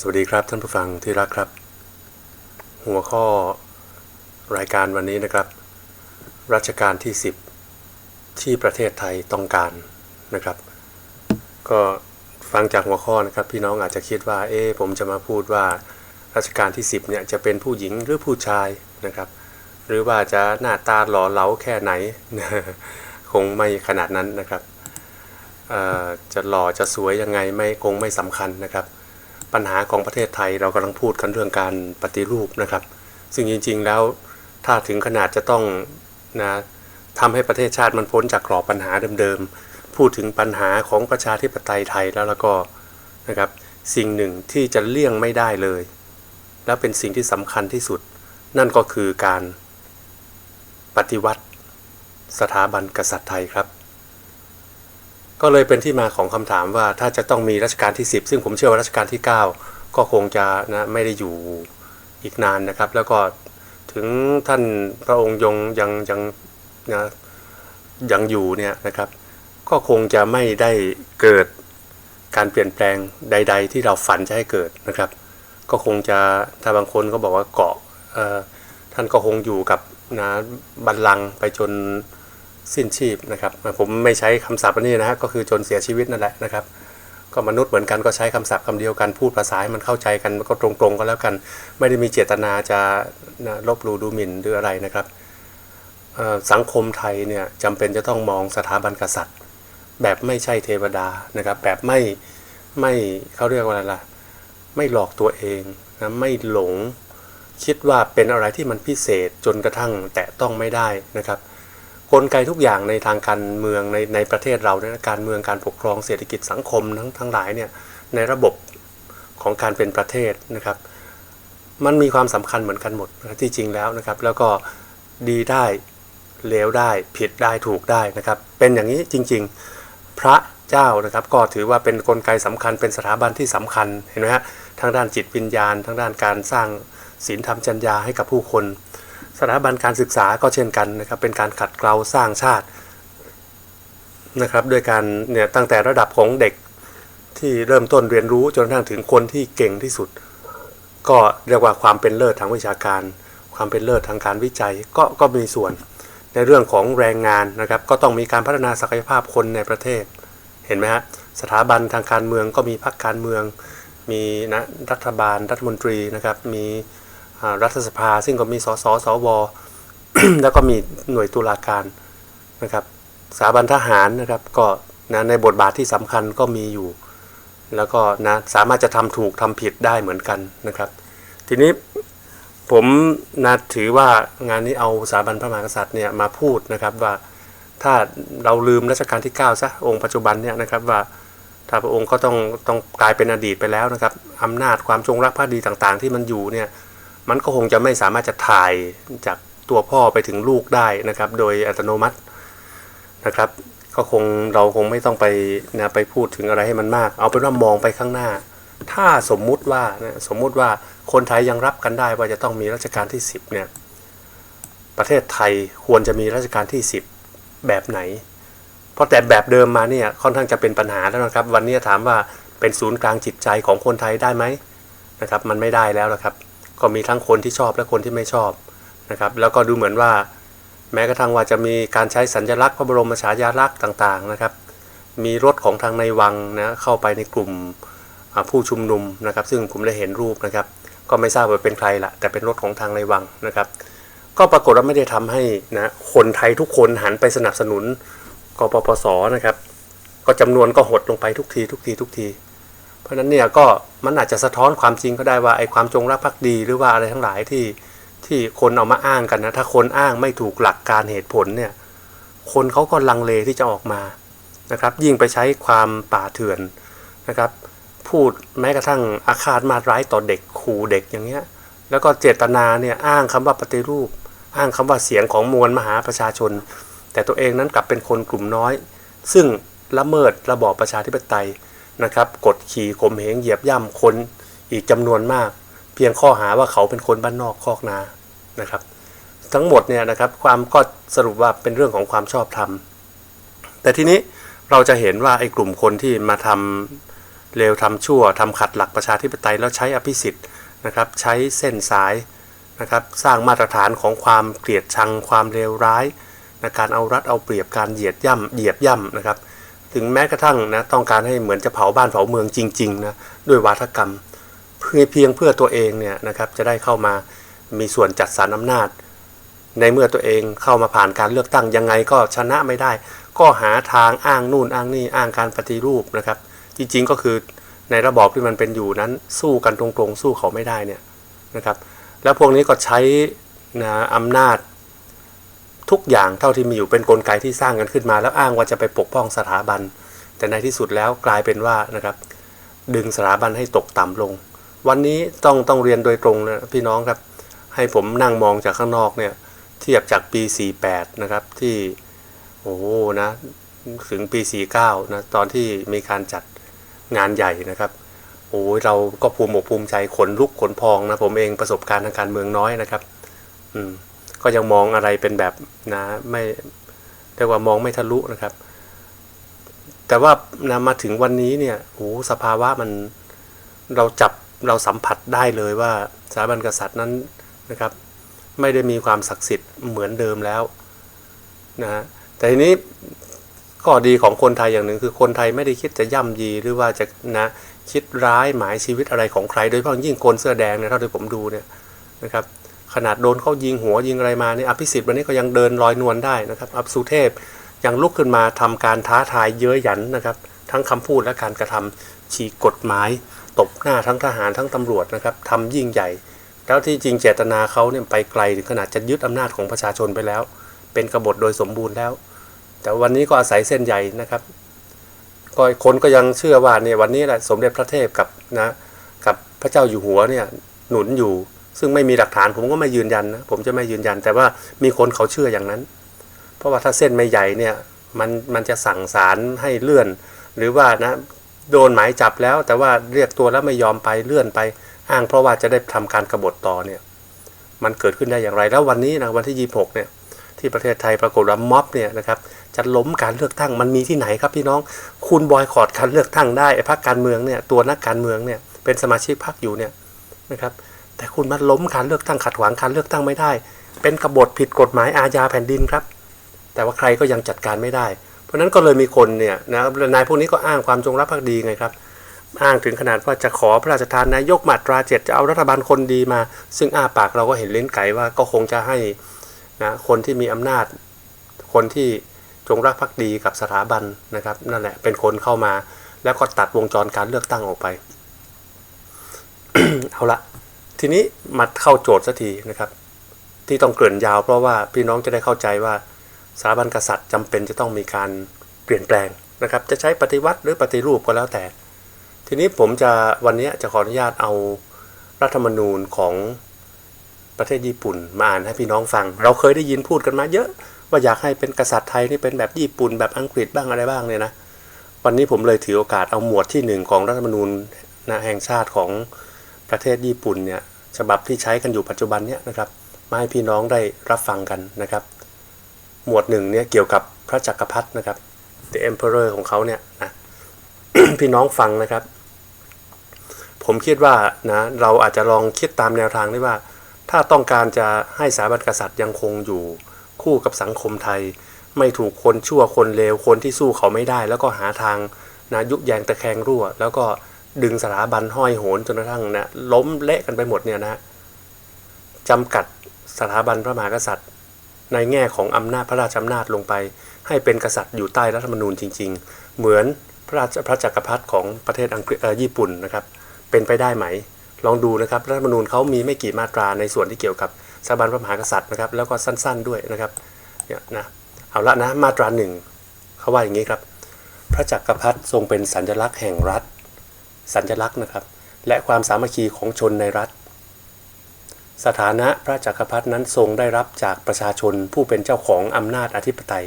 สวัสดีครับท่านผู้ฟังที่รักครับ หัวข้อรายการวันนี้นะครับ รัชกาลที่ 10 ที่ประเทศไทยต้องการนะครับ ก็ฟังจากหัวข้อนะครับ พี่น้องอาจจะคิดว่า เอ๊ผมจะมาพูดว่ารัชกาลที่ 10เนี่ยจะเป็นผู้หญิงหรือผู้ชายนะครับ หรือว่าจะหน้าตาหล่อเหลาแค่ไหน คงไม่ขนาดนั้นนะครับจะหล่อจะสวยยังไงไม่คงไม่สำคัญนะครับ ปัญหาของประเทศไทยเรากำลังพูดกันเรื่องการปฏิรูปนะครับ ซึ่งจริง ๆ แล้วถ้าถึงขนาดจะต้องนะทำให้ประเทศชาติมันพ้นจากกรอบปัญหาเดิมๆ พูดถึงปัญหาของประชาธิปไตยไทยแล้วแล้วก็นะครับสิ่งหนึ่งที่จะเลี่ยงไม่ได้เลย และเป็นสิ่งที่สำคัญที่สุด นั่นก็คือการปฏิวัติสถาบันกษัตริย์ไทยครับ ก็เลยเป็นที่มาของคำถามว่าถ้าจะต้องมีรัชกาลที่ 10 ซึ่งผมเชื่อว่ารัชกาลที่ 9 ก็คงจะนะไม่ได้อยู่อีกนานนะครับ แล้วก็ถึงท่านพระองค์ยงยังยังนะยังอยู่เนี่ยนะครับ ก็คงจะไม่ได้เกิดการเปลี่ยนแปลงใด ๆ ที่เราฝันจะให้เกิดนะครับ ก็คงจะถ้าบางคนก็บอกว่าเกาะเอ่อท่านก็คงอยู่กับนะบัลลังก์ไปจน สิ้นชีพนะครับ ผมไม่ใช้คำศัพท์อันนี้นะฮะก็คือจนเสียชีวิตนั่นแหละนะครับ ก็มนุษย์เหมือนกันก็ใช้คำศัพท์คำเดียวกันพูดภาษาให้มันเข้าใจกันก็ตรงๆก็แล้วกัน ไม่ได้มีเจตนาจะนะลบลู่ดูหมิ่นหรืออะไรนะครับสังคมไทยเนี่ยจำเป็นจะต้องมองสถาบันกษัตริย์ แบบไม่ใช่เทวดานะครับแบบไม่ไม่เขาเรียกว่าอะไรล่ะไม่หลอกตัวเองนะไม่หลงคิดว่าเป็นอะไรที่มันพิเศษจนกระทั่งแตะต้องไม่ได้นะครับ กลไกทุกอย่างในทางการเมืองในในประเทศเราเนี่ยการเมืองการปกครองเศรษฐกิจสังคมทั้งทั้งหลายเนี่ยในระบบของการเป็นประเทศนะครับ มันมีความสำคัญเหมือนกันหมดนะที่จริงแล้วนะครับ แล้วก็ดีได้เลวได้ผิดได้ถูกได้นะครับ เป็นอย่างนี้จริง ๆ พระเจ้านะครับ ก็ถือว่าเป็นกลไกสำคัญเป็นสถาบันที่สำคัญเห็นไหมฮะทางด้านจิตวิญญาณทางด้านการสร้างศีลธรรมจัญญาให้กับผู้คน สถาบันการศึกษาก็เช่นกันนะครับเป็นการขัดเกลาสร้างชาตินะครับด้วยการเนี่ยตั้งแต่ระดับของเด็กที่เริ่มต้นเรียนรู้จนกระทั่งถึงคนที่เก่งที่สุด ก็เรียกว่าความเป็นเลิศทางวิชาการ ความเป็นเลิศทางการวิจัยก็ก็มีส่วน ในเรื่องของแรงงานนะครับ ก็ต้องมีการพัฒนาศักยภาพคนในประเทศ เห็นไหมฮะสถาบันทางการเมืองก็มีพรรคการเมือง มีนะรัฐบาลรัฐมนตรีนะครับมี รัฐสภา ซึ่งก็มีสสสวแล้วก็มีหน่วยตุลาการนะครับสถาบันทหารนะครับก็นะในบทบาทที่สำคัญก็มีอยู่ แล้วก็นะสามารถจะทำถูกทำผิดได้เหมือนกันนะครับ ทีนี้ผมนะถือว่างานนี้เอาสถาบันพระมหากษัตริย์เนี่ยมาพูดนะครับว่าถ้าเราลืมรัชกาลที่9ซะองค์ปัจจุบันเนี่ยนะครับว่าถ้าพระองค์ก็ต้องต้องกลายเป็นอดีตไปแล้วนะครับอำนาจความจงรักภักดีต่างๆ ที่มันอยู่เนี่ย มันก็คงจะไม่สามารถจะถ่ายจากตัวพ่อไปถึงลูกได้นะครับ โดยอัตโนมัตินะครับ ก็คงเราคงไม่ต้องไปนะไปพูดถึงอะไรให้มันมาก เอาเป็นว่ามองไปข้างหน้า ถ้าสมมุติว่านะสมมุติว่าคนไทยยังรับกันได้ว่าจะต้องมีรัชกาลที่ 10เนี่ยประเทศไทยควรจะมีรัชกาลที่ 10 แบบไหน เพราะแต่แบบเดิมมาเนี่ยค่อนข้างจะเป็นปัญหาแล้วนะครับ วันนี้ถามว่าเป็นศูนย์กลางจิตใจของคนไทยได้ไหมนะครับ มันไม่ได้แล้วนะครับ ก็มีทั้งคนที่ชอบและคนที่ไม่ชอบนะครับ แล้วก็ดูเหมือนว่า แม้กระทั่งว่าจะมีการใช้สัญลักษณ์พระบรมฉายาลักษณ์ต่างๆนะครับ มีรถของทางในวังนะเข้าไปในกลุ่มผู้ชุมนุมนะครับ ซึ่งผมได้เห็นรูปนะครับ ก็ไม่ทราบว่าเป็นใครละแต่เป็นรถของทางในวังนะครับ ก็ปรากฏว่าไม่ได้ทำให้นะคนไทยทุกคนหันไปสนับสนุนกปปสนะครับ ก็จำนวนก็หดลงไปทุกทีทุกทีทุกที เพราะนั้นเนี่ยก็มันอาจจะสะท้อนความจริงก็ได้ว่าไอ้ความจงรักภักดีหรือว่าอะไรทั้งหลายที่ที่คนเอามาอ้างกันนะถ้าคนอ้างไม่ถูกหลักการเหตุผลเนี่ยคนเขาก็ลังเลที่จะออกมานะครับ ยิ่งไปใช้ความป่าเถื่อนนะครับ พูดแม้กระทั่งอาฆาตมาร้ายต่อเด็กขู่เด็กอย่างเงี้ยแล้วก็เจตนาเนี่ยอ้างคำว่าปฏิรูป อ้างคำว่าเสียงของมวลมหาประชาชน แต่ตัวเองนั้นกลับเป็นคนกลุ่มน้อย ซึ่งละเมิดระบอบประชาธิปไตย นะครับกดขี่ข่มเหงเหยียบย่ำคนอีกจำนวนมาก เพียงข้อหาว่าเขาเป็นคนบ้านนอกคอกนานะครับ ทั้งหมดเนี่ยนะครับความก็สรุปว่าเป็นเรื่องของความชอบธรรม แต่ทีนี้เราจะเห็นว่าไอ้กลุ่มคนที่มาทำเลวทำชั่วทำขัดหลักประชาธิปไตยแล้วใช้อภิสิทธิ์นะครับใช้เส้นสายนะครับสร้างมาตรฐานของความเกลียดชังความเลวร้ายนะการเอารัดเอาเปรียบการเหยียดย่ำเหยียบย่ำนะครับ ถึงแม้กระทั่งนะต้องการให้เหมือนจะเผาบ้านเผาเมืองจริงๆนะด้วยวาทกรรม เพื่อเพียงเพื่อตัวเองเนี่ยนะครับจะได้เข้ามามีส่วนจัดสรรอำนาจ ในเมื่อตัวเองเข้ามาผ่านการเลือกตั้งยังไงก็ชนะไม่ได้ ก็หาทางอ้างนู่นอ้างนี่อ้างการปฏิรูปนะครับ จริงๆก็คือในระบอบที่มันเป็นอยู่นั้นสู้กันตรงๆ สู้เขาไม่ได้เนี่ยนะครับ แล้วพวกนี้ก็ใช้นะอำนาจ ทุกอย่างเท่าที่มีอยู่เป็นนกลไกที่สร้างกันขึ้นมา แล้วอ้างว่าจะไปปกป้องสถาบัน แต่ในที่สุดแล้วกลายเป็นว่านะครับ ดึงสถาบันให้ตกต่ำลง วันนี้ต้องต้องเรียนโดยตรงนะพี่น้องครับ ให้ผมนั่งมองจากข้างนอกเนี่ยเทียบจากปี 48 นะครับที่โอ้โหนะถึงปี 49 นะตอนที่มีการจัดงานใหญ่นะครับโอ้ยเราก็ภูมิอกภูมิใจขนลุกขนพองนะผมเองประสบการณ์ทางการเมืองน้อยนะครับ อืม ก็ยังมองอะไรเป็นแบบนะไม่เรียกว่ามองไม่ทะลุนะครับ แต่ว่านะมาถึงวันนี้เนี่ยโอ้สภาวะมันเราจับเราสัมผัสได้เลยว่าสถาบันกษัตริย์นั้นนะครับ ไม่ได้มีความศักดิ์สิทธิ์เหมือนเดิมแล้วนะฮะแต่ทีนี้ข้อดีของคนไทยอย่างหนึ่งคือคนไทยไม่ได้คิดจะย่ำยีหรือว่าจะนะคิดร้ายหมายชีวิตอะไรของใคร โดยเฉพาะยิ่งคนเสื้อแดงเนี่ยเท่าที่ผมดูเนี่ยนะครับ ขนาดโดนเขายิงหัวยิงอะไรมาเนี่ยอภิสิทธิ์วันนี้ก็ยังเดินลอยนวลได้นะครับ อับสุเทพยังลุกขึ้นมาทำการท้าทายเย้ยหยันนะครับ ทั้งคำพูดและการกระทำฉีกกฎหมาย ตบหน้าทั้งทหารทั้งตำรวจนะครับทำยิ่งใหญ่ แล้วที่จริงเจตนาเขาเนี่ยไปไกลถึงขนาดจะยึดอำนาจของประชาชนไปแล้ว เป็นกบฏโดยสมบูรณ์แล้ว แต่วันนี้ก็อาศัยเส้นใหญ่นะครับก็คนก็ยังเชื่อว่าเนี่ยวันนี้แหละสมเด็จพระเทพกับนะกับพระเจ้าอยู่หัวเนี่ยหนุนอยู่ ซึ่งไม่มีหลักฐานผมก็ไม่ยืนยันนะผมจะไม่ยืนยัน แต่ว่ามีคนเขาเชื่ออย่างนั้น เพราะว่าถ้าเส้นไม่ใหญ่เนี่ยมันมันจะสั่งสารให้เลื่อน หรือว่านะโดนหมายจับแล้ว แต่ว่าเรียกตัวแล้วไม่ยอมไปเลื่อนไปอ้างเพราะว่าจะได้ทำการกบฏต่อเนี่ยมันเกิดขึ้นได้อย่างไร แล้ววันนี้นะวันที่ 26 เนี่ยที่ประเทศไทยปรากฏว่าม็อบเนี่ยนะครับจะล้มการเลือกตั้งมันมีที่ไหนครับพี่น้อง คุณบอยคอรดการเลือกตั้งได้ไอ้พรรคการเมืองเนี่ยตัวนักการเมืองเนี่ยเป็นสมาชิกพรรคอยู่เนี่ยนะครับ แต่คุณมาล้มการเลือกตั้งขัดขวางการเลือกตั้งไม่ได้ เป็นกบฏผิดกฎหมายอาญาแผ่นดินครับ แต่ว่าใครก็ยังจัดการไม่ได้ เพราะนั้นก็เลยมีคนเนี่ยนะนายพวกนี้ก็อ้างความจงรักภักดีไงครับ อ้างถึงขนาดว่าจะขอพระราชทานนายกมาตราเจ็ดจะเอารัฐบาลคนดีมา ซึ่งอ้าปากเราก็เห็นเล่นไก่ว่าก็คงจะให้นะคนที่มีอำนาจ คนที่จงรักภักดีกับสถาบันนะครับนั่นแหละเป็นคนเข้ามา แล้วก็ตัดวงจรการเลือกตั้งออกไป เอาละ ทีนี้มาเข้าโจทย์สักทีนะครับ ที่ต้องเกริ่นยาวเพราะว่าพี่น้องจะได้เข้าใจว่าสถาบันกษัตริย์จำเป็นจะต้องมีการเปลี่ยนแปลงนะครับ จะใช้ปฏิวัติหรือปฏิรูปก็แล้วแต่ ทีนี้ผมจะวันนี้จะขออนุญาตเอารัฐธรรมนูญของประเทศญี่ปุ่นมาอ่านให้พี่น้องฟัง เราเคยได้ยินพูดกันมาเยอะ ว่าอยากให้เป็นกษัตริย์ไทยนี่เป็นแบบญี่ปุ่นแบบอังกฤษบ้างอะไรบ้างเนี่ยนะวันนี้ผมเลยถือโอกาสเอาหมวดที่หนึ่งของรัฐธรรมนูญนะแห่งชาติของ ประเทศญี่ปุ่นเนี่ยฉบับที่ใช้กันอยู่ปัจจุบันเนี่ยนะครับมาให้พี่น้องได้รับฟังกันนะครับ หมวดหนึ่งเนี่ยเกี่ยวกับพระจักรพรรดินะครับ the emperor ของเขาเนี่ยนะพี่น้องฟังนะครับ ผมคิดว่านะเราอาจจะลองคิดตามแนวทางได้ว่า ถ้าต้องการจะให้สถาบันกษัตริย์ยังคงอยู่คู่กับสังคมไทย ไม่ถูกคนชั่วคนเลวคนที่สู้เขาไม่ได้ แล้วก็หาทางนะยุบแยงตะแคงรั่ว แล้วก็ ดึงสถาบันห้อยโหนจนกระทั่งนะล้มเละกันไปหมดเนี่ยนะจำกัดสถาบันพระมหากษัตริย์ ในแง่ของอำนาจพระราชอำนาจลงไป ให้เป็นกษัตริย์อยู่ใต้รัฐธรรมนูญจริง ๆ เหมือนพระราชพระจักรพรรดิของประเทศอังกฤษเออญี่ปุ่นนะครับ เป็นไปได้ไหม ลองดูนะครับรัฐธรรมนูญเขามีไม่กี่มาตราในส่วนที่เกี่ยวกับสถาบันพระมหากษัตริย์นะครับ แล้วก็สั้น ๆ ด้วยนะครับเนี่ยนะเอาละนะมาตราหนึ่งเขาว่าอย่างนี้ครับ พระจักรพรรดิทรงเป็นสัญลักษณ์แห่งรัฐ สัญลักษณ์นะครับ และความสามัคคีของชนในรัฐ สถานะพระจักรพรรดินั้นทรงได้รับจากประชาชนผู้เป็นเจ้าของอำนาจอธิปไตย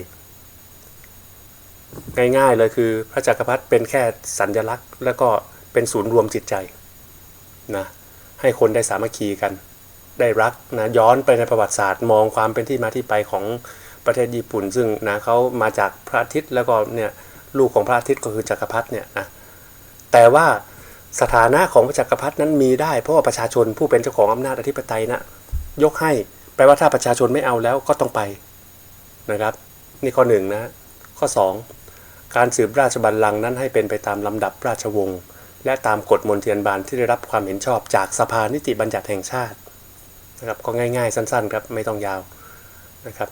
ง่ายๆเลยคือพระจักรพรรดิเป็นแค่สัญลักษณ์ แล้วก็เป็นศูนย์รวมจิตใจนะให้คนได้สามัคคีกัน ได้รักนะย้อนไปในประวัติศาสตร์มองความเป็นที่มาที่ไปของประเทศญี่ปุ่น ซึ่งนะเขามาจากพระอาทิตย์แล้วก็เนี่ยลูกของพระอาทิตย์ก็คือจักรพรรดิเนี่ยนะ แต่ว่าสถานะของพระจักรพรรดินั้นมีได้ เพราะว่าประชาชนผู้เป็นเจ้าของอำนาจอธิปไตยนะยกให้แปลว่าถ้าประชาชนไม่เอาแล้วก็ต้องไปนะครับ นี่ข้อหนึ่งนะข้อ 2 การสืบราชบัลลังก์นั้นให้เป็นไปตามลำดับราชวงศ์และตามกฎมนเทียนบานที่ได้รับความเห็นชอบจากสภานิติบัญญัติแห่งชาตินะครับก็ง่ายๆ สั้นๆครับไม่ต้องยาวนะครับ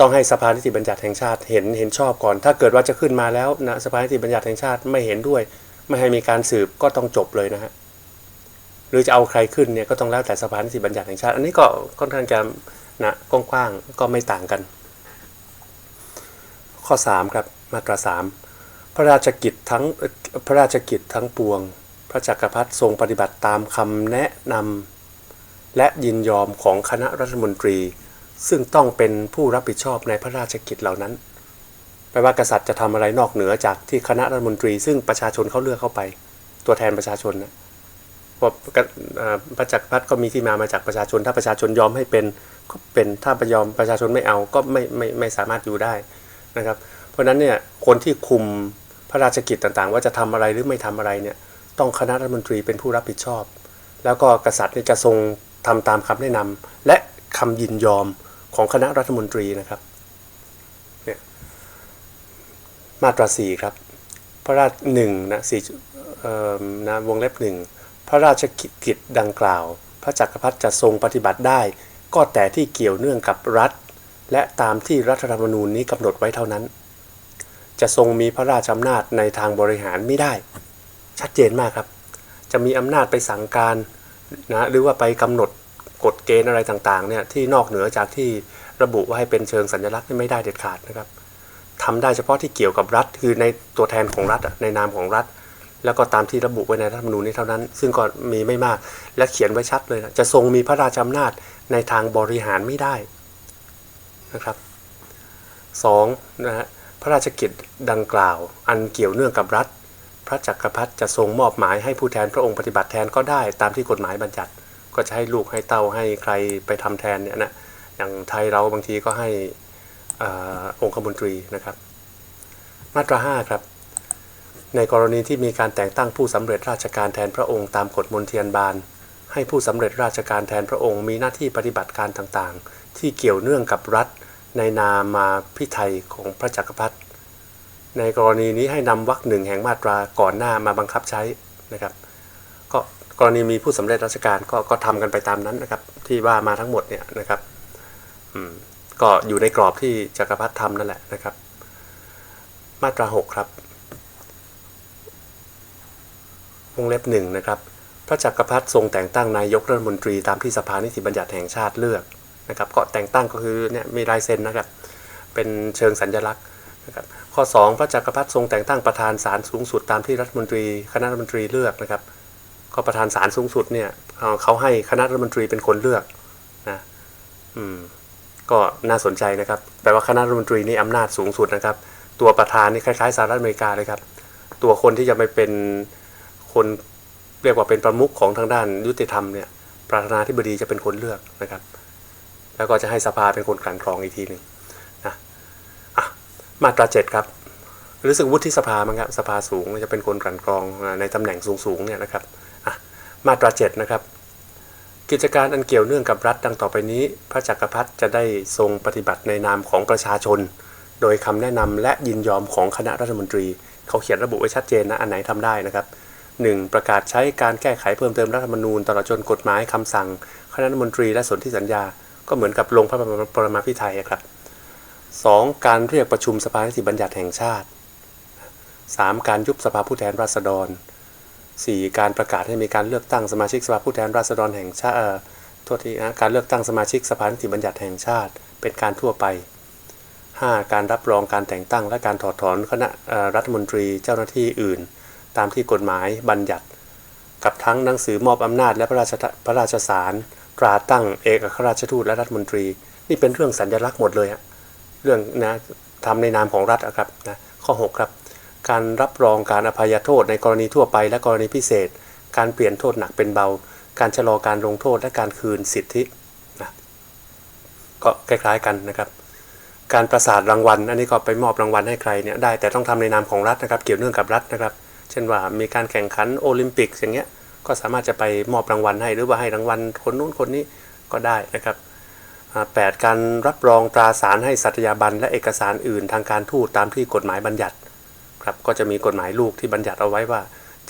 ต้องให้สภานิติบัญญัติแห่งชาติเห็นเห็นชอบก่อน ถ้าเกิดว่าจะขึ้นมาแล้วนะสภานิติบัญญัติแห่งชาติไม่เห็นด้วย ไม่ให้มีการสืบก็ต้องจบเลยนะฮะหรือจะเอาใครขึ้นเนี่ยก็ต้องแล้วแต่สภานิติบัญญัติแห่งชาติ อันนี้ก็ค่อนข้างจะนะกว้างๆก็ไม่ต่างกัน ข้อ 3 ครับมาตรา 3 พระราชกิจทั้งพระราชกิจทั้งปวง พระจักรพรรดิทรงปฏิบัติตามคำแนะนำและยินยอมของคณะรัฐมนตรี ซึ่งต้องเป็นผู้รับผิดชอบในพระราชกิจเหล่านั้น แปลว่ากษัตริย์จะทำอะไรนอกเหนือจากที่คณะรัฐมนตรี ซึ่งประชาชนเขาเลือกเข้าไป ตัวแทนประชาชนนะเพราะกเอ่อพระจักรพรรดิก็มีที่มามาจากประชาชน ถ้าประชาชนยอมให้เป็นก็เป็นถ้าประยอมประชาชนไม่เอาก็ไม่ไม่ไม่สามารถอยู่ได้นะครับ เพราะฉะนั้นเนี่ยคนที่คุมพระราชกิจต่างๆ ว่าจะทำอะไรหรือไม่ทำอะไรเนี่ยต้องคณะรัฐมนตรีเป็นผู้รับผิดชอบ แล้วก็กษัตริย์จะทรงทำตามคำแนะนำและคำยินยอม ของคณะรัฐมนตรีนะครับเนี่ยมาตราสี่ครับ พระราชหนึ่งนะสี่นะวงเล็บหนึ่งพระราชกิจดังกล่าว พระจักรพรรดิจะทรงปฏิบัติได้ ก็แต่ที่เกี่ยวเนื่องกับรัฐ และตามที่รัฐธรรมนูญนี้กำหนดไว้เท่านั้น จะทรงมีพระราชอำนาจในทางบริหารไม่ได้ ชัดเจนมากครับ จะมีอำนาจไปสั่งการนะหรือว่าไปกำหนด กฎเกณฑ์อะไรต่างๆเนี่ยที่นอกเหนือจากที่ระบุว่าให้เป็นเชิงสัญลักษณ์นี่ไม่ได้เด็ดขาดนะครับทำได้เฉพาะที่เกี่ยวกับรัฐ คือในตัวแทนของรัฐในนามของรัฐ แล้วก็ตามที่ระบุไว้ในรัฐธรรมนูญนี้เท่านั้น ซึ่งก็มีไม่มากและเขียนไว้ชัดเลยนะจะทรงมีพระราชอำนาจในทางบริหารไม่ได้นะครับสองนะฮะพระราชกิจดังกล่าว อันเกี่ยวเนื่องกับรัฐ พระจักรพรรดิจะทรงมอบหมายให้ผู้แทนพระองค์ปฏิบัติแทนก็ได้ตามที่กฎหมายบัญญัติ ก็จะให้ลูกให้เต้าให้ใครไปทำแทนเนี่ยนะอย่างไทยเราบางทีก็ให้อองคมนตรีนะครับ มาตรา5ครับ ในกรณีที่มีการแต่งตั้งผู้สำเร็จราชการแทนพระองค์ตามกฎมนเทียนบานให้ผู้สำเร็จราชการแทนพระองค์มีหน้าที่ปฏิบัติการต่างๆ ที่เกี่ยวเนื่องกับรัฐในนามาพิไทยของพระจักรพรรดิในกรณีนี้ให้นำวรรคหนึ่งแห่งมาตราก่อนหน้ามาบังคับใช้นะครับ ก็ กรณีมีผู้สำเร็จราชการก็ก็ทำกันไปตามนั้นนะครับ ที่ว่ามาทั้งหมดเนี่ยนะครับอืมก็อยู่ในกรอบที่จักรพรรดิทำนั่นแหละนะครับ มาตรา 6 ครับวงเล็บหนึ่งนะครับพระจักรพรรดิทรงแต่งตั้งนายกรัฐมนตรีตามที่สภานิติบัญญัติแห่งชาติเลือกนะครับก็แต่งตั้งก็คือเนี่ยมีลายเซ็นนะครับ เป็นเชิงสัญลักษณ์นะครับข้อ 2 พระจักรพรรดิทรงแต่งตั้งประธานศาลสูงสุดตามที่รัฐมนตรีคณะรัฐมนตรีเลือกนะครับ ก็ประธานศาลสูงสุดเนี่ยเขาให้คณะรัฐมนตรีเป็นคนเลือกนะอืมก็น่าสนใจนะครับแปลว่าคณะรัฐมนตรีนี่อำนาจสูงสุดนะครับ ตัวประธานนี่คล้ายๆสหรัฐอเมริกาเลยครับ ตัวคนที่จะไปเป็นคนเรียกว่าเป็นประมุขของทางด้านยุติธรรมเนี่ยประธานาธิบดีจะเป็นคนเลือกนะครับ แล้วก็จะให้สภาเป็นคนกลั่นกรองอีกทีหนึ่งนะอะมาตราเจ็ดครับรู้สึกวุฒิสภามั้งครับสภาสูงจะเป็นคนกลั่นกรองในตำแหน่งสูงๆเนี่ยนะครับ มาตราเจ็ดนะครับ กิจการอันเกี่ยวเนื่องกับรัฐดังต่อไปนี้ พระจักรพรรดิจะได้ทรงปฏิบัติในนามของประชาชน โดยคำแนะนำและยินยอมของคณะรัฐมนตรี เขาเขียนระบุไว้ชัดเจนนะอันไหนทำได้นะครับ 1. ประกาศใช้การแก้ไขเพิ่มเติมรัฐธรรมนูญตลอดจนกฎหมายคำสั่ง คณะรัฐมนตรีและสนธิสัญญา ก็เหมือนกับลงพระปรมาภิไธยครับ 2. การเรียกประชุมสภานิติบัญญัติแห่งชาติ 3. การยุบสภาผู้แทนราษฎร 4. การประกาศให้มีการเลือกตั้งสมาชิกสภาผู้แทนราษฎรแห่งชาติเอ่อโทษทีนะการเลือกตั้งสมาชิกสภานิติบัญญัติแห่งชาติ เป็นการทั่วไป 5. การรับรองการแต่งตั้ง และการถอดถอนคณะรัฐมนตรีเจ้าหน้าที่อื่น ตามที่กฎหมายบัญญัติ กับทั้งหนังสือมอบอำนาจและพระราชพระราชสารตราตั้งเอกอัครราชทูตและรัฐมนตรี นี่เป็นเรื่องสัญลักษณ์หมดเลยฮะเรื่องนะทำในนามของรัฐครับนะข้อ 6 ครับ การรับรองการอภัยโทษในกรณีทั่วไปและกรณีพิเศษ การเปลี่ยนโทษหนักเป็นเบา การชะลอการลงโทษและการคืนสิทธินะก็คล้าย ๆกันนะครับ การประสาทรางวัล อันนี้ก็ไปมอบรางวัลให้ใครเนี่ยได้แต่ต้องทำในนามของรัฐนะครับ เกี่ยวเนื่องกับรัฐนะครับ เช่นว่ามีการแข่งขันโอลิมปิกอย่างเงี้ยก็สามารถจะไปมอบรางวัลให้หรือว่าให้รางวัลคนนู้นคนนี้ก็ได้นะครับแปดการรับรองตราสารให้สัตยาบันและเอกสารอื่นทางการทูตตามที่กฎหมายบัญญัติ ครับก็จะมีกฎหมายลูกที่บัญญัติเอาไว้ว่า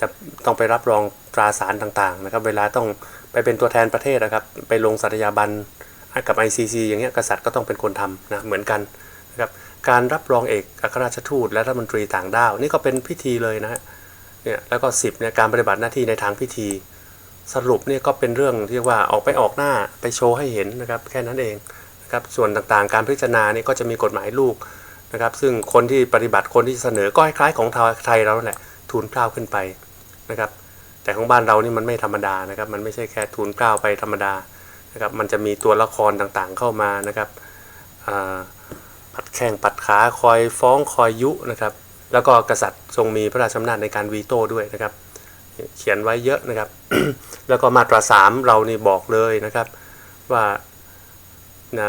จะต้องไปรับรองตราสารต่างๆนะครับเวลาต้องไปเป็นตัวแทนประเทศนะครับไปลงสัตยาบันกับ ICC อย่างเงี้ยกษัตริย์ก็ต้องเป็นคนทำนะเหมือนกันนะครับการรับรองเอกอัครราชทูตและรัฐมนตรีต่างด้าวนี่ก็เป็นพิธีเลยนะฮะเนี่ยแล้วก็10เนี่ยการปฏิบัติหน้าที่ในทางพิธี สรุปเนี่ยก็เป็นเรื่องที่ว่าออกไปออกหน้าไปโชว์ให้เห็นนะครับแค่นั้นเองนะครับส่วนต่างๆ การพิจารณานี่ก็จะมีกฎหมายลูก นะครับ ซึ่งคนที่ปฏิบัติคนที่เสนอก็คล้ายๆของไทยเราแหละทูลเกล้าขึ้นไปนะครับ แต่ของบ้านเรานี่มันไม่ธรรมดานะครับ มันไม่ใช่แค่ทูลเกล้าไปธรรมดานะครับ มันจะมีตัวละครต่างๆเข้ามานะครับปัดแข้งปัดขาคอยฟ้องคอยยุนะครับ แล้วก็กษัตริย์ทรงมีพระราชอำนาจในการวีโต้ด้วยนะครับ เขียนไว้เยอะนะครับ แล้วก็มาตราสามเรานี่บอกเลยนะครับว่านะ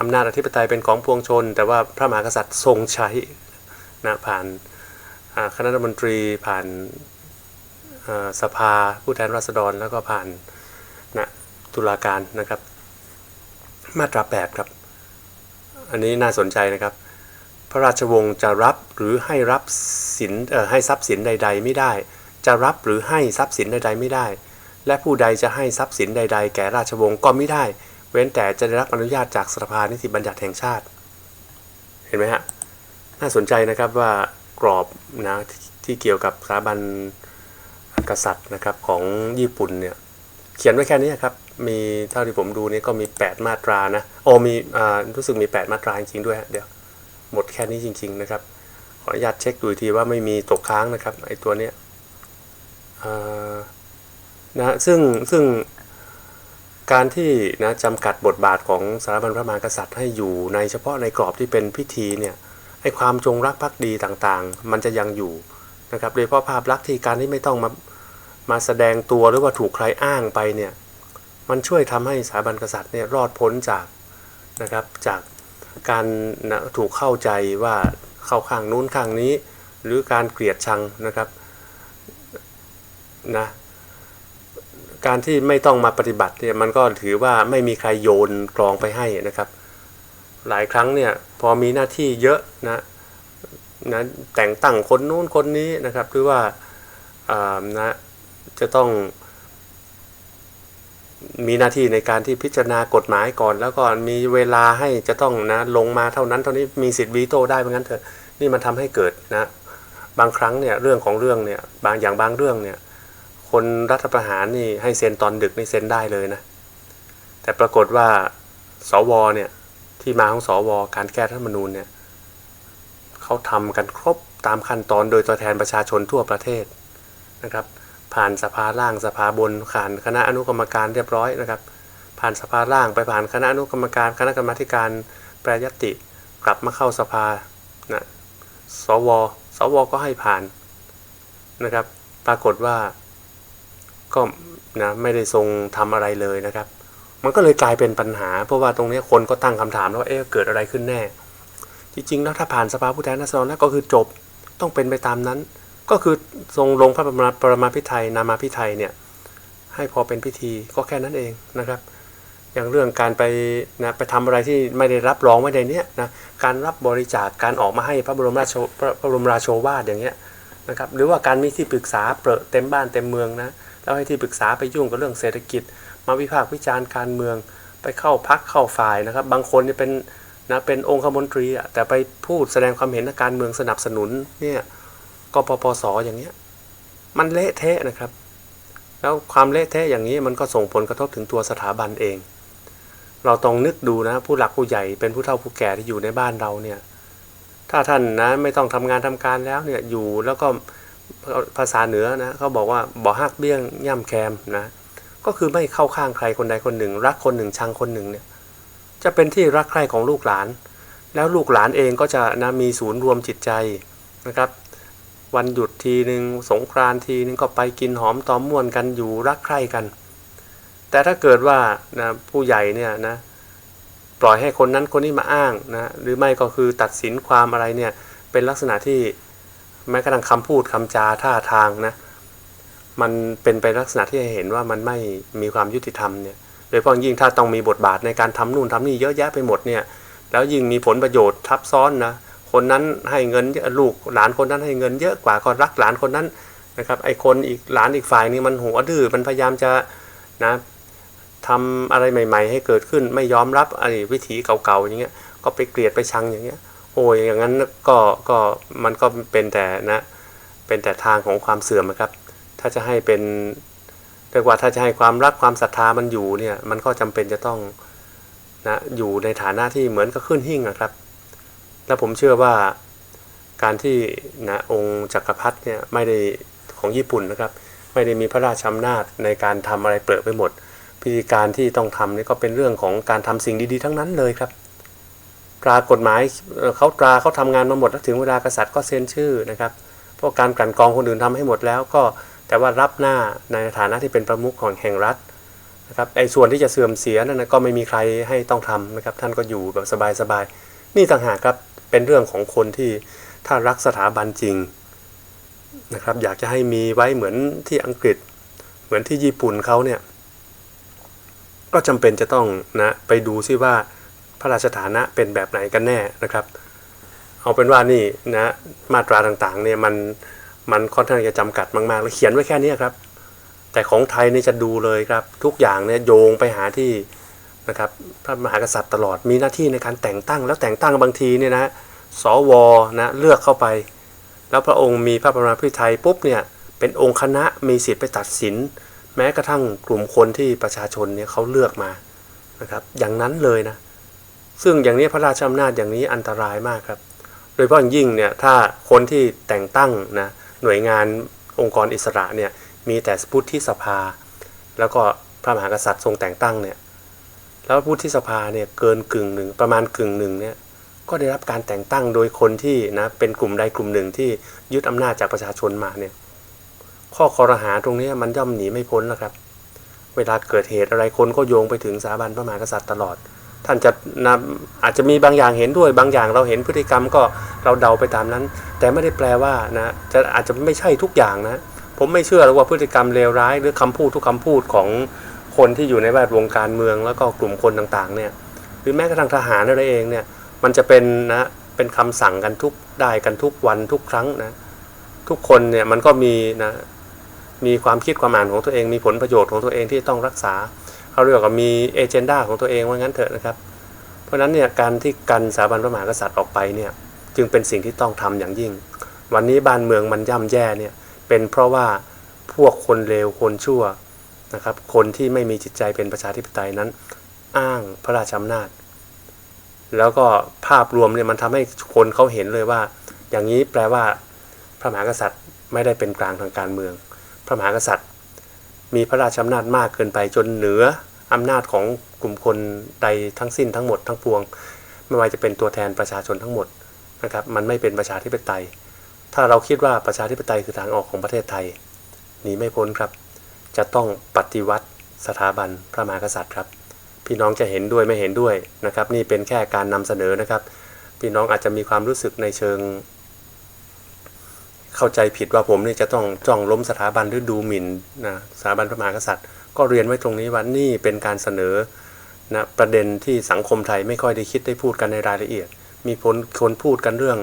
อำนาจอธิปไตยเป็นของปวงชน แต่ว่าพระมหากษัตริย์ทรงใช้นะผ่านคณะรัฐมนตรีผ่านสภาผู้แทนราษฎรแล้วก็ผ่านนะตุลาการนะครับ มาตรา8ครับ อันนี้น่าสนใจนะครับ พระราชวงศ์จะรับหรือให้รับสินให้ทรัพย์สินใด ๆ ไม่ได้ จะรับหรือให้ทรัพย์สินใด ๆ ไม่ได้ และผู้ใดจะให้ทรัพย์สินใด ๆ แก่ราชวงศ์ก็ไม่ได้ เว้นแต่จะได้รับอนุญาตจากสภานิติบัญญัติแห่งชาติ เห็นไหมฮะ น่าสนใจนะครับว่ากรอบนะที่ที่เกี่ยวกับสถาบันกษัตริย์นะครับของญี่ปุ่นเนี่ยเขียนไว้แค่นี้ครับ มีเท่าที่ผมดูนี่ก็มี 8 มาตรานะ โอ้มีอ่ารู้สึกมี 8 มาตราจริงๆด้วยฮะเดี๋ยวหมดแค่นี้จริง ๆนะครับ ขออนุญาตเช็คดูทีว่าไม่มีตกค้างนะครับไอตัวเนี้ยอ่านะซึ่งซึ่ง การที่นะจำกัดบทบาทของสถาบันพระมหากษัตริย์ให้อยู่ในเฉพาะในกรอบที่เป็นพิธีเนี่ยไอความจงรักภักดีต่างๆ มันจะยังอยู่นะครับโดยเฉพาะภาพลักษณ์ที่การที่ไม่ต้องมามาแสดงตัวหรือว่าถูกใครอ้างไปเนี่ยมันช่วยทำให้สถาบันกษัตริย์เนี่ยรอดพ้นจากนะครับจากการนะถูกเข้าใจว่าเข้าข้างนู้นข้างนี้ หรือการเกลียดชังนะครับนะ การที่ไม่ต้องมาปฏิบัติเนี่ยมันก็ถือว่าไม่มีใครโยนกรองไปให้นะครับ หลายครั้งเนี่ยพอมีหน้าที่เยอะนะนะแต่งตั้งคนนู้นคนนี้นะครับ หรือว่าอ่านะจะต้องมีหน้าที่ในการที่พิจารณากฎหมายก่อน แล้วก็มีเวลาให้จะต้องนะลงมาเท่านั้นเท่านี้มีสิทธิ์วีโต้ได้เหมือนกันเถอะนี่มันทำให้เกิดนะบางครั้งเนี่ยเรื่องของเรื่องเนี่ยบางอย่างบางเรื่องเนี่ย คนรัฐประหารนี่ให้เซ็นตอนดึกนี่เซ็นได้เลยนะ แต่ปรากฏว่าสวเนี่ยที่มาของสวการแก้รัฐธรรมนูญเนี่ยเขาทำกันครบตามขั้นตอนโดยตัวแทนประชาชนทั่วประเทศนะครับ ผ่านสภาล่างสภาบนผ่านคณะอนุกรรมการเรียบร้อยนะครับ ผ่านสภาล่างไปผ่านคณะอนุกรรมการคณะกรรมาการแปรยตติกลับมาเข้าสภานะสวสวก็ให้ผ่านนะครับ ปรากฏว่า ก็นะไม่ได้ทรงทำอะไรเลยนะครับ มันก็เลยกลายเป็นปัญหา เพราะว่าตรงนี้คนก็ตั้งคำถามแล้วว่าเอ๊ะเกิดอะไรขึ้นแน่ จริงๆแล้วถ้าผ่านสภาผู้แทนราษฎรแล้วก็คือจบต้องเป็นไปตามนั้น ก็คือทรงลงพระประมาปรมาพิไทยนามาพิไทยเนี่ยให้พอเป็นพิธีก็แค่นั้นเองนะครับอย่างเรื่องการไปนะไปทำอะไรที่ไม่ได้รับรองไม่ได้เนี้ยนะการรับบริจาคการออกมาให้พระบรมราชพระพระบรมราโชวาทอย่างเงี้ยนะครับหรือว่าการมีที่ปรึกษาเปรอะเต็มบ้านเต็มเมืองนะ แล้วให้ที่ปรึกษาไปยุ่งกับเรื่องเศรษฐกิจ มาวิพากษ์วิจารณ์การเมือง ไปเข้าพักเข้าฝ่ายนะครับ บางคนเนี่ยเป็นนะเป็นองคมนตรีอะแต่ไปพูดแสดงความเห็นทางการเมืองสนับสนุนเนี่ยกปปสอย่างเงี้ยมันเละเทะนะครับ แล้วความเละเทะอย่างนี้มันก็ส่งผลกระทบถึงตัวสถาบันเอง เราต้องนึกดูนะผู้หลักผู้ใหญ่เป็นผู้เฒ่าผู้แก่ที่อยู่ในบ้านเราเนี่ยถ้าท่านนะไม่ต้องทำงานทำการแล้วเนี่ยอยู่แล้วก็ ภาษาเหนือนะเขาบอกว่าบ่ฮักเบี้ยงย่ำแคมนะก็คือไม่เข้าข้างใครคนใดคนหนึ่ง รักคนหนึ่งชังคนหนึ่งเนี่ยจะเป็นที่รักใคร่ของลูกหลาน แล้วลูกหลานเองก็จะนะมีศูนย์รวมจิตใจนะครับ วันหยุดทีหนึ่งสงกรานทีนึงก็ไปกินหอมตอมม่วนกันอยู่รักใคร่กัน แต่ถ้าเกิดว่านะผู้ใหญ่เนี่ยนะปล่อยให้คนนั้นคนนี้มาอ้างนะหรือไม่ก็คือตัดสินความอะไรเนี่ยเป็นลักษณะที่ แม้กระทั่งคำพูดคำจาท่าทางนะ มันเป็นไปลักษณะที่เห็นว่ามันไม่มีความยุติธรรมเนี่ย โดยเฉพาะยิ่งถ้าต้องมีบทบาทในการทำนู่นทำนี่เยอะแยะไปหมดเนี่ย แล้วยิ่งมีผลประโยชน์ทับซ้อนนะ คนนั้นให้เงินลูกหลานคนนั้นให้เงินเยอะกว่าก็รักหลานคนนั้นนะครับไอ้คนอีกหลานอีกฝ่ายนี่มันหัวดื้อมันพยายามจะนะทำอะไรใหม่ ๆ ให้เกิดขึ้นไม่ยอมรับไอ้วิถีเก่าๆอย่างเงี้ยก็ไปเกลียดไปชังอย่างเงี้ย อ้ยอย่างนั้นก็ก็มันก็เป็นแต่นะเป็นแต่ทางของความเสื่อมอะครับ ถ้าจะให้เป็นเรียกว่าถ้าจะให้ความรักความศรัทธามันอยู่เนี่ย มันก็จำเป็นจะต้องนะอยู่ในฐานะที่เหมือนกับขึ้นหิ่งอะครับ และผมเชื่อว่าการที่นะองค์จักรพรรดิเนี่ยไม่ได้ของญี่ปุ่นนะครับ ไม่ได้มีพระราชอำนาจในการทำอะไรเปลือกไปหมด พิธีการที่ต้องทำนี่ก็เป็นเรื่องของการทำสิ่งดีๆ ทั้งนั้นเลยครับ ตรากฎหมายเขาตราเขาทำงานมาหมดแล้วถึงเวลากษัตริย์ก็เซ็นชื่อนะครับเพราะการกลั่นกรองคนอื่นทำให้หมดแล้วก็แต่ว่ารับหน้าในฐานะที่เป็นประมุขของแห่งรัฐนะครับไอ้ส่วนที่จะเสื่อมเสียนั่นนะก็ไม่มีใครให้ต้องทำนะครับ ท่านก็อยู่แบบสบายๆนี่ต่างหากครับเป็นเรื่องของคนที่ถ้ารักสถาบันจริงนะครับ อยากจะให้มีไว้เหมือนที่อังกฤษ เหมือนที่ญี่ปุ่นเขาเนี่ย ก็จำเป็นจะต้องนะไปดูซิว่า พระราชฐานะเป็นแบบไหนกันแน่นะครับ เอาเป็นว่านี่นะมาตราต่างๆเนี่ยมันมันค่อนข้างจะจำกัดมากๆแล้วเขียนไว้แค่นี้ครับ แต่ของไทยนี่จะดูเลยครับ ทุกอย่างเนี่ยโยงไปหาที่นะครับพระมหากษัตริย์ตลอดมีหน้าที่ในการแต่งตั้ง แล้วแต่งตั้งบางทีเนี่ยนะสวนะเลือกเข้าไป แล้วพระองค์มีพระบรมพิไทยปุ๊บเนี่ยเป็นองค์คณะมีสิทธิ์ไปตัดสิน แม้กระทั่งกลุ่มคนที่ประชาชนเนี่ยเขาเลือกมานะครับอย่างนั้นเลยนะ ซึ่งอย่างนี้พระราชอำนาจอย่างนี้อันตรายมากครับ โดยเฉพาะยิ่งเนี่ยถ้าคนที่แต่งตั้งนะหน่วยงานองค์กรอิสระเนี่ยมีแต่พุทธิสภา แล้วก็พระมหากษัตริย์ทรงแต่งตั้งเนี่ยแล้วพุทธิสภาเนี่ยเกินกึ่งหนึ่งประมาณกึ่งหนึ่งเนี่ยก็ได้รับการแต่งตั้งโดยคนที่นะเป็นกลุ่มใดกลุ่มหนึ่งที่ยึดอำนาจจากประชาชนมาเนี่ยข้อคอรหาตรงนี้มันย่อมหนีไม่พ้นนะครับ เวลาเกิดเหตุอะไรคนก็โยงไปถึงสถาบันพระมหากษัตริย์ตลอด ท่านจะนะอาจจะมีบางอย่างเห็นด้วย บางอย่างเราเห็นพฤติกรรมก็เราเดาไปตามนั้น แต่ไม่ได้แปลว่านะจะอาจจะไม่ใช่ทุกอย่างนะ ผมไม่เชื่อหรอกว่าพฤติกรรมเลวร้าย หรือคำพูดทุกคำพูดของคนที่อยู่ในแวดวงการเมืองแล้วก็กลุ่มคนต่างๆเนี่ยหรือแม้กระทั่งทหารอะไรเองเนี่ยมันจะเป็นนะเป็นคำสั่งกันทุกได้กันทุกวันทุกครั้งนะทุกคนเนี่ยมันก็มีนะมีความคิดความอ่านของตัวเองมีผลประโยชน์ของตัวเองที่ต้องรักษา เขาเรียกว่ามีเอเจนดาของตัวเองว่างั้นเถอะนะครับ เพราะฉะนั้นเนี่ยการที่กันสถาบันพระมหากษัตริย์ออกไปเนี่ยจึงเป็นสิ่งที่ต้องทำอย่างยิ่ง วันนี้บ้านเมืองมันย่ำแย่เนี่ยเป็นเพราะว่าพวกคนเลวคนชั่วนะครับ คนที่ไม่มีจิตใจเป็นประชาธิปไตยนั้น อ้างพระราชอำนาจ แล้วก็ภาพรวมเนี่ยมันทำให้คนเขาเห็นเลยว่า อย่างนี้แปลว่าพระมหากษัตริย์ไม่ได้เป็นกลางทางการเมือง พระมหากษัตริย์ มีพระราชอำนาจมากเกินไปจนเหนืออำนาจของกลุ่มคนใดทั้งสิ้นทั้งหมดทั้งปวง ไม่ว่าจะเป็นตัวแทนประชาชนทั้งหมดนะครับมันไม่เป็นประชาธิปไตย ถ้าเราคิดว่าประชาธิปไตยคือทางออกของประเทศไทยหนีไม่พ้นครับ จะต้องปฏิวัติสถาบันพระมหากษัตริย์ครับ พี่น้องจะเห็นด้วยไม่เห็นด้วยนะครับ นี่เป็นแค่การนำเสนอนะครับ พี่น้องอาจจะมีความรู้สึกในเชิง เข้าใจผิดว่าผมเนี่ยจะต้องจ้องล้มสถาบันหรือดูหมิ่นนะสถาบันพระมหากษัตริย์ ก็เรียนไว้ตรงนี้ว่านี่เป็นการเสนอนะประเด็นที่สังคมไทยไม่ค่อยได้คิดได้พูดกันในรายละเอียด มีผลคนพูดกันเรื่อง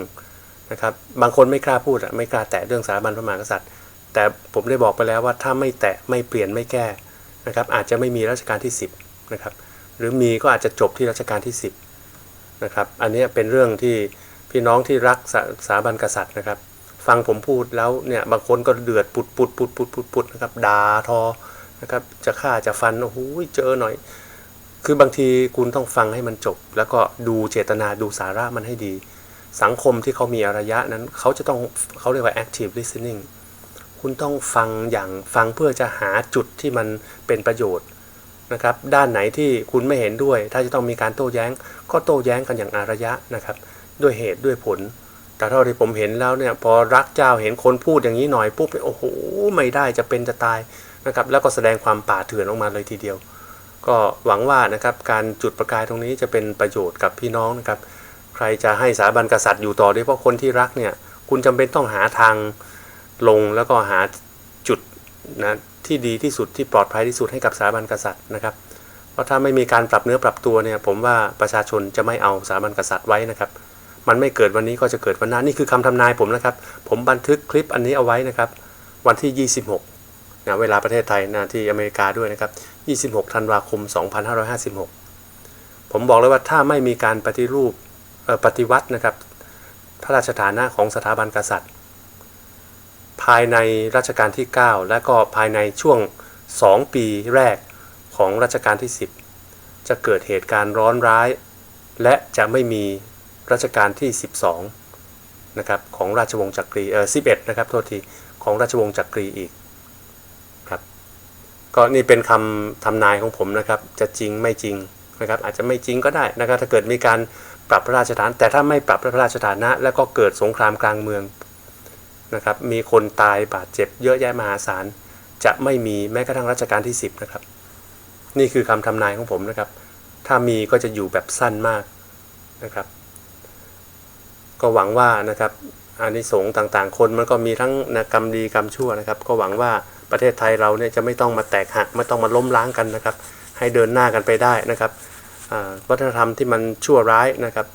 นะครับบางคนไม่กล้าพูดอะไม่กล้าแตะเรื่องสถาบันพระมหากษัตริย์ แต่ผมได้บอกไปแล้วว่าถ้าไม่แตะไม่เปลี่ยนไม่แก้นะครับอาจจะไม่มีรัชกาลที่ 10นะครับหรือมีก็อาจจะจบที่รัชกาลที่ 10นะครับอันนี้เป็นเรื่องที่พี่น้องที่รักสสถาบันกษัตริย์นะครับ ฟังผมพูดแล้วเนี่ยบางคนก็เดือดปุดปุดปุดปุดปุดปุดนะครับด่าทอนะครับ จะฆ่าจะฟันโอ้โหเจอหน่อย คือบางทีคุณต้องฟังให้มันจบ แล้วก็ดูเจตนาดูสาระมันให้ดี สังคมที่เขามีอารยะนั้นเขาจะต้องเขาเรียกว่า active listening คุณต้องฟังอย่างฟังเพื่อจะหาจุดที่มันเป็นประโยชน์นะครับ ด้านไหนที่คุณไม่เห็นด้วย ถ้าจะต้องมีการโต้แย้ง ก็โต้แย้งกันอย่างอารยะนะครับ ด้วยเหตุด้วยผล แต่เท่าที่ผมเห็นแล้วเนี่ยพอรักเจ้าเห็นคนพูดอย่างนี้หน่อยปุ๊บโอ้โหไม่ได้จะเป็นจะตายนะครับแล้วก็แสดงความป่าเถื่อนออกมาเลยทีเดียว ก็หวังว่านะครับการจุดประกายตรงนี้จะเป็นประโยชน์กับพี่น้องนะครับ ใครจะให้สถาบันกษัตริย์อยู่ต่อโดยเฉพาะคนที่รักเนี่ยคุณจำเป็นต้องหาทางลงแล้วก็หาจุดนะที่ดีที่สุดที่ปลอดภัยที่สุดให้กับสถาบันกษัตริย์นะครับ เพราะถ้าไม่มีการปรับเนื้อปรับตัวเนี่ยผมว่าประชาชนจะไม่เอาสถาบันกษัตริย์ไว้นะครับ มันไม่เกิดวันนี้ก็จะเกิดวันหน้านี่คือคำทำนายผมนะครับ ผมบันทึกคลิปอันนี้เอาไว้นะครับ วันที่ 26นะเวลาประเทศไทยนะที่อเมริกาด้วยนะครับ 26ธันวาคม 2556 ผมบอกเลยว่าถ้าไม่มีการปฏิรูปปฏิวัตินะครับ พระราชฐานะของสถาบันกษัตริย์ ภายในรัชกาลที่ 9 และก็ภายในช่วง 2 ปีแรกของรัชกาลที่ 10 จะเกิดเหตุการณ์ร้อนร้าย และจะไม่มี รัชกาลที่ 12นะครับของราชวงศ์จักรีเออ11นะครับโทษทีของราชวงศ์จักรีอีกครับก็นี่เป็นคำทำนายของผมนะครับ จะจริงไม่จริงนะครับอาจจะไม่จริงก็ได้นะครับถ้าเกิดมีการปรับพระราชฐาน แต่ถ้าไม่ปรับพระราชฐานะ แล้วก็เกิดสงครามกลางเมืองนะครับมีคนตายบาดเจ็บเยอะแยะมหาศาลจะไม่มีแม้กระทั่งรัชกาลที่ 10นะครับนี่คือคำทำนายของผมนะครับ ถ้ามีก็จะอยู่แบบสั้นมากนะครับ ก็หวังว่านะครับอานิสงส์ต่างๆ คนมันก็มีทั้งนะกรรมดีกรรมชั่วนะครับ ก็หวังว่าประเทศไทยเราเนี่ยจะไม่ต้องมาแตกหักไม่ต้องมาล้มล้างกันนะครับ ให้เดินหน้ากันไปได้นะครับวัฒนธรรมที่มันชั่วร้ายนะครับ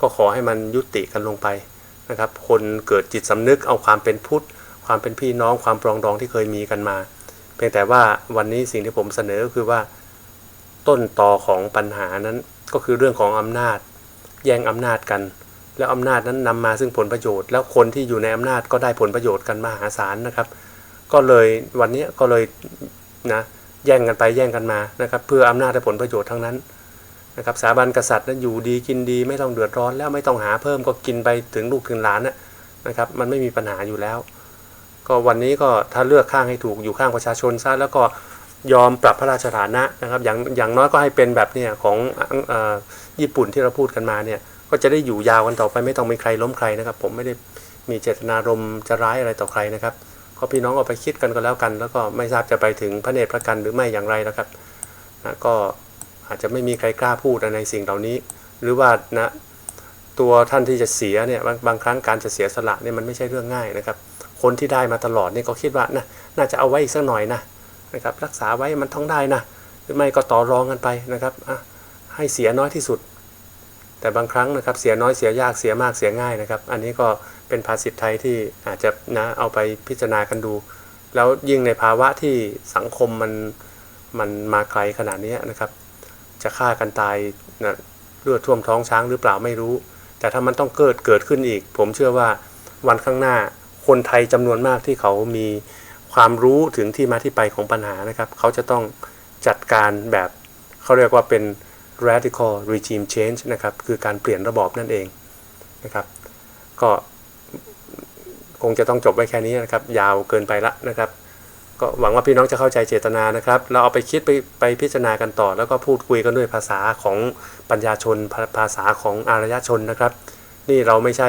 ก็ขอให้มันยุติกันลงไปนะครับ คนเกิดจิตสำนึกเอาความเป็นพุทธ ความเป็นพี่น้องความปรองดองที่เคยมีกันมา เพียงแต่ว่าวันนี้สิ่งที่ผมเสนอก็คือว่าต้นตอของปัญหานั้นก็คือเรื่องของอำนาจ แย่งอำนาจกัน แล้วอำนาจนั้นนำมาซึ่งผลประโยชน์ แล้วคนที่อยู่ในอำนาจก็ได้ผลประโยชน์กันมหาศาลนะครับ ก็เลยวันนี้ก็เลยนะแย่งกันไปแย่งกันมานะครับ เพื่ออำนาจและผลประโยชน์ทั้งนั้นนะครับสถาบันกษัตริย์นั้นอยู่ดีกินดีไม่ต้องเดือดร้อน แล้วไม่ต้องหาเพิ่มก็กินไปถึงลูกถึงหลานนะครับ มันไม่มีปัญหาอยู่แล้ว ก็วันนี้ก็ถ้าเลือกข้างให้ถูกอยู่ข้างประชาชนซะแล้วก็ยอมปรับพระราชฐานะนะครับอย่างอย่างน้อยก็ให้เป็นแบบเนี่ยของอญี่ปุ่นที่เราพูดกันมาเนี่ย ก็จะได้อยู่ยาวกันต่อไปไม่ต้องมีใครล้มใครนะครับ ผมไม่ได้มีเจตนารมณ์จะร้ายอะไรต่อใครนะครับก็พี่น้องเอาไปคิดกันก็แล้วกัน แล้วก็ไม่ทราบจะไปถึงพระเนตรพระกันหรือไม่อย่างไรนะครับนะก็อาจจะไม่มีใครกล้าพูดในสิ่งเหล่านี้ หรือว่านะตัวท่านที่จะเสียเนี่ยบางบางครั้งการจะเสียสละเนี่ยมันไม่ใช่เรื่องง่ายนะครับ คนที่ได้มาตลอดนี่ก็คิดว่านะน่าจะเอาไว้อีกสักหน่อยนะนะครับรักษาไว้มันต้องได้นะหรือไม่ก็ต่อรองกันไปนะครับให้เสียน้อยที่สุด แต่บางครั้งนะครับเสียน้อยเสียยากเสียมากเสียง่ายนะครับ อันนี้ก็เป็นภาษิตไทยที่อาจจะนะเอาไปพิจารณากันดู แล้วยิ่งในภาวะที่สังคมมันมันมาไกลขนาดนี้นะครับ จะฆ่ากันตายนะเลือดท่วมท้องช้างหรือเปล่าไม่รู้ แต่ถ้ามันต้องเกิดเกิดขึ้นอีก ผมเชื่อว่าวันข้างหน้าคนไทยจำนวนมากที่เขามีความรู้ถึงที่มาที่ไปของปัญหานะครับ เขาจะต้องจัดการแบบเขาเรียกว่าเป็น radical regime change นะครับคือการเปลี่ยนระบอบนั่นเองนะครับ ก็คงจะต้องจบไว้แค่นี้นะครับ ยาวเกินไปละนะครับ ก็หวังว่าพี่น้องจะเข้าใจเจตนานะครับ เราเอาไปคิดไปไปพิจารณากันต่อ แล้วก็พูดคุยกันด้วยภาษาของปัญญาชนภาภาษาของอารยชนนะครับ นี่เราไม่ใช่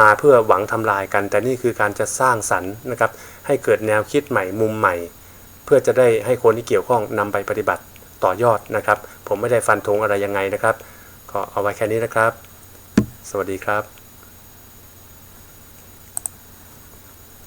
มาเพื่อหวังทำลายกัน แต่นี่คือการจะสร้างสรรค์นะครับ ให้เกิดแนวคิดใหม่มุมใหม่ เพื่อจะได้ให้คนที่เกี่ยวข้องนำไปปฏิบัติ ต่อยอดนะครับ ผมไม่ได้ฟันธงอะไรยังไงนะครับ ก็เอาไว้แค่นี้นะครับ สวัสดีครับ